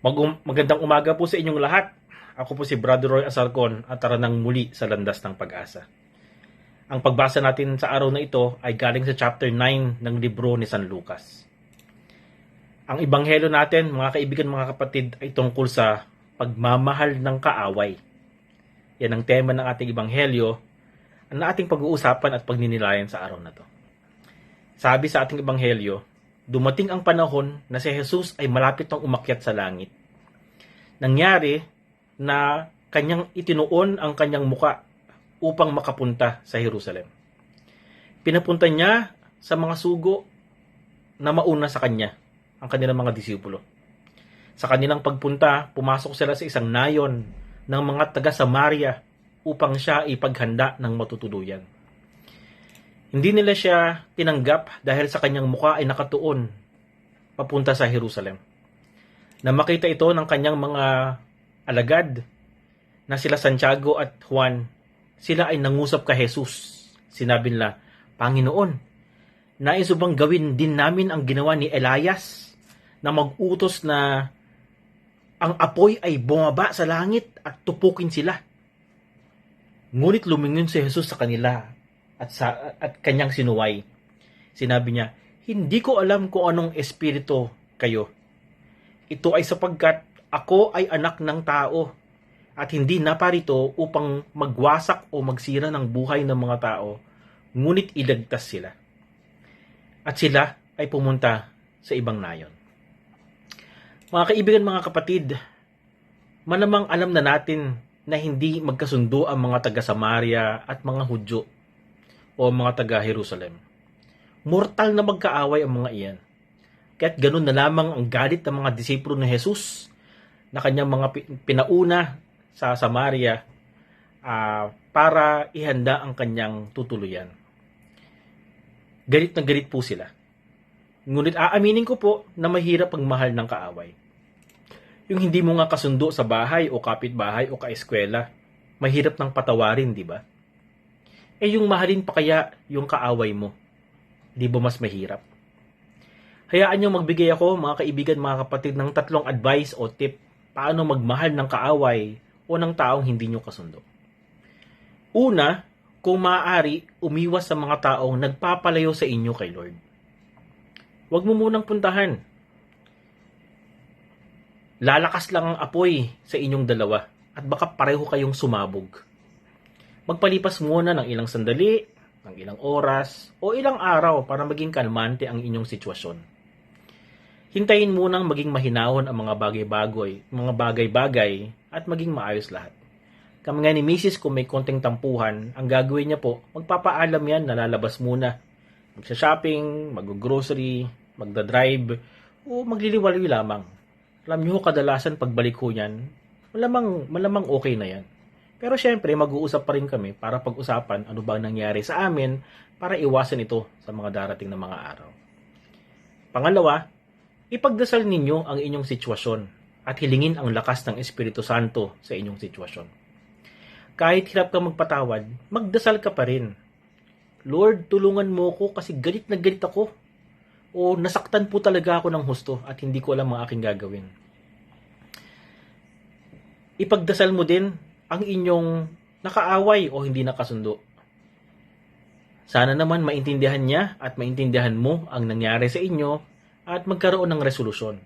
Mag- magandang umaga po sa inyong lahat. Ako po si Brother Roy Asarcon at tara nang muli sa landas ng pag-asa. Ang pagbasa natin sa araw na ito ay galing sa chapter 9 ng libro ni San Lucas. Ang ibanghelyo natin, mga kaibigan, mga kapatid, ay tungkol sa pagmamahal ng kaaway. Yan ang tema ng ating ibanghelyo na ating pag-uusapan at pagninilayan sa araw na to. Sabi sa ating ebanghelyo, dumating ang panahon na si Jesus ay malapit nang umakyat sa langit. Nangyari na kanyang itinuon ang kanyang muka upang makapunta sa Jerusalem. Pinapunta niya sa mga sugo na mauna sa kanya, ang kanilang mga disipulo. Sa kanilang pagpunta, pumasok sila sa isang nayon ng mga taga Samaria upang siya ipaghanda ng matutuluyan. Hindi nila siya tinanggap dahil sa kanyang mukha ay nakatuon papunta sa Jerusalem. Na makita ito ng kanyang mga alagad na sila Santiago at Juan, sila ay nangusap kay Jesus. Sinabi nila, Panginoon, nais bang gawin din namin ang ginawa ni Elias na mag-utos na ang apoy ay bumaba sa langit at tupukin sila. Ngunit lumingon si Jesus sa kanila at sa at kanyang sinuway. Sinabi niya, "Hindi ko alam kung anong espiritu kayo. Ito ay sapagkat ako ay anak ng tao at hindi naparito upang magwasak o magsira ng buhay ng mga tao, ngunit iligtas sila." At sila ay pumunta sa ibang nayon. Mga kaibigan, mga kapatid, malamang alam na natin na hindi magkasundo ang mga taga Samaria at mga Hudyo o mga taga Jerusalem. Mortal na magkaaway ang mga iyan. Kaya't ganun na lamang ang galit ng mga disipulo ni Jesus na kanyang mga pi- pinauna sa Samaria ah, para ihanda ang kanyang tutuluyan. Galit na galit po sila. Ngunit aaminin ko po na mahirap ang mahal ng kaaway. Yung hindi mo nga kasundo sa bahay o kapitbahay o kaeskwela, mahirap nang patawarin, di ba? Eh yung mahalin pa kaya yung kaaway mo, di ba mas mahirap? Hayaan nyo magbigay ako, mga kaibigan, mga kapatid, ng tatlong advice o tip paano magmahal ng kaaway o ng taong hindi nyo kasundo. Una, kung maaari, umiwas sa mga taong nagpapalayo sa inyo kay Lord. Huwag mo munang puntahan. Lalakas lang ang apoy sa inyong dalawa at baka pareho kayong sumabog. Magpalipas muna ng ilang sandali, ng ilang oras, o ilang araw para maging kalmante ang inyong sitwasyon. Hintayin munang maging mahinahon ang mga bagay-bagoy, mga bagay-bagay at maging maayos lahat. Kami nga ni Mrs. kung may konting tampuhan, ang gagawin niya po, magpapaalam yan na lalabas muna. Magsha-shopping, mag-grocery, magda-drive, o magliliwaliw lamang. Alam niyo, kadalasan pagbalik ko niyan, malamang, malamang okay na yan. Pero syempre, mag-uusap pa rin kami para pag-usapan ano ba ang nangyari sa amin para iwasan ito sa mga darating na mga araw. Pangalawa, ipagdasal ninyo ang inyong sitwasyon at hilingin ang lakas ng Espiritu Santo sa inyong sitwasyon. Kahit hirap ka magpatawad, magdasal ka pa rin. Lord, tulungan mo ko kasi galit na galit ako. O nasaktan po talaga ako ng husto at hindi ko alam ang aking gagawin. Ipagdasal mo din ang inyong nakaaway o hindi nakasundo. Sana naman maintindihan niya at maintindihan mo ang nangyari sa inyo at magkaroon ng resolusyon.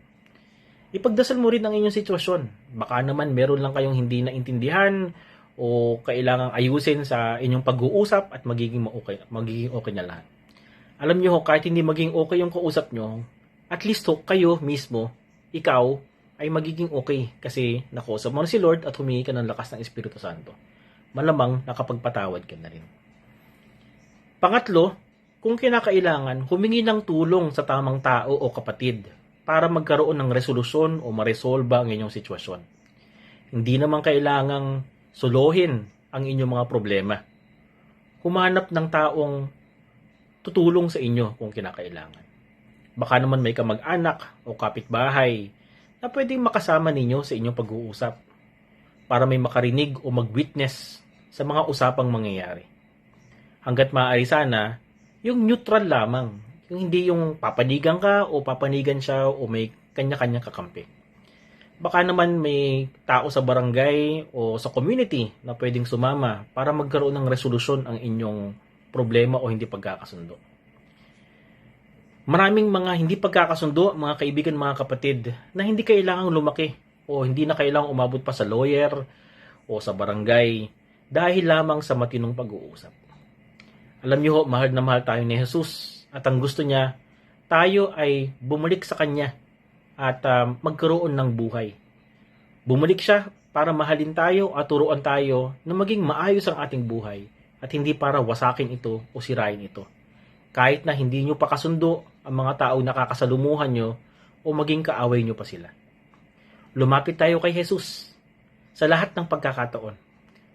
Ipagdasal mo rin ang inyong sitwasyon. Baka naman meron lang kayong hindi naintindihan o kailangang ayusin sa inyong pag-uusap at magiging okay, magiging okay na lahat. Alam niyo ho, kahit hindi maging okay yung kausap nyo, at least ho, kayo mismo, ikaw, ay magiging okay kasi nakausap mo na si Lord at humingi ka ng lakas ng Espiritu Santo. Malamang nakapagpatawad ka na rin. Pangatlo, kung kinakailangan, humingi ng tulong sa tamang tao o kapatid para magkaroon ng resolusyon o maresolba ang inyong sitwasyon. Hindi naman kailangang solohin ang inyong mga problema. Humanap ng taong tutulong sa inyo kung kinakailangan. Baka naman may kamag-anak o kapitbahay na pwedeng makasama ninyo sa inyong pag-uusap para may makarinig o mag-witness sa mga usapang mangyayari. Hanggat maaari sana, yung neutral lamang. Yung hindi yung papanigan ka o papanigan siya o may kanya-kanyang kakampi. Baka naman may tao sa barangay o sa community na pwedeng sumama para magkaroon ng resolusyon ang inyong problema o hindi pagkakasundo. Maraming mga hindi pagkakasundo, mga kaibigan, mga kapatid, na hindi kailangang lumaki o hindi na kailangang umabot pa sa lawyer o sa barangay dahil lamang sa matinong pag-uusap. Alam niyo ho, mahal na mahal tayo ni Jesus at ang gusto niya, tayo ay bumalik sa Kanya at um, magkaroon ng buhay. Bumalik siya para mahalin tayo at turuan tayo na maging maayos ang ating buhay at hindi para wasakin ito o sirain ito. Kahit na hindi nyo pa kasundo ang mga taong nakakasalumuhan nyo o maging kaaway nyo pa sila. Lumapit tayo kay Jesus sa lahat ng pagkakataon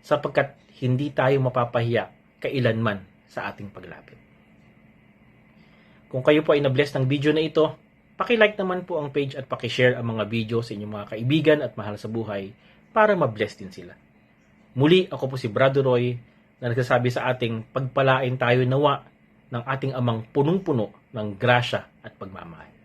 sapagkat hindi tayo mapapahiya kailanman sa ating paglapit. Kung kayo po ay na-bless ng video na ito, paki-like naman po ang page at paki-share ang mga video sa inyong mga kaibigan at mahal sa buhay para ma-bless din sila. Muli, ako po si Brado Roy na nagsasabi sa ating pagpalain tayo nawa ng ating amang punong-puno ng grasya at pagmamahal.